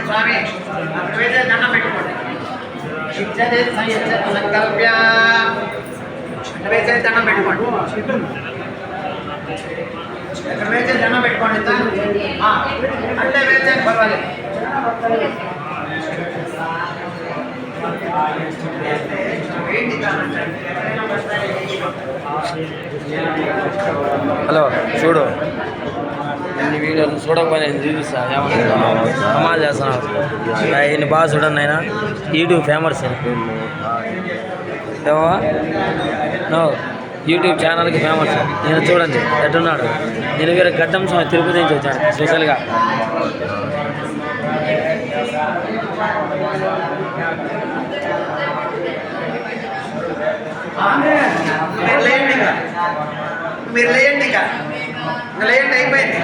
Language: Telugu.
స్వామి అక్కడ వేసే దండం పెట్టుకోండి ఇచ్చదే సంయచ్చ సంకల్ప్య అక్కడ వేసే దండం పెట్టుకోండి ఇక్కడ వేసే దండం పెట్టుకోండి అంటే వేసే పర్వాలేదు. హలో చూడు. ఇన్ని వీడియోలు చూడకపోయినా నేను చూపిస్తా ఏమన్నా సమాజ్ చేస్తున్నావు? ఇన్ని బాగా చూడండి ఆయన. యూట్యూబ్ ఫేమస్ ఏమో? నో. యూట్యూబ్ ఛానల్కి ఫేమస్ నేను చూడండి ఎట్టున్నాడు? నేను వేరే గడ్డం స్వామి తిరుపతి నుంచి వచ్చాను స్పెషల్గా. మీరు లేయండి ఇక. మీరు లేయండి ఇంకా లేయండి అయిపోయింది.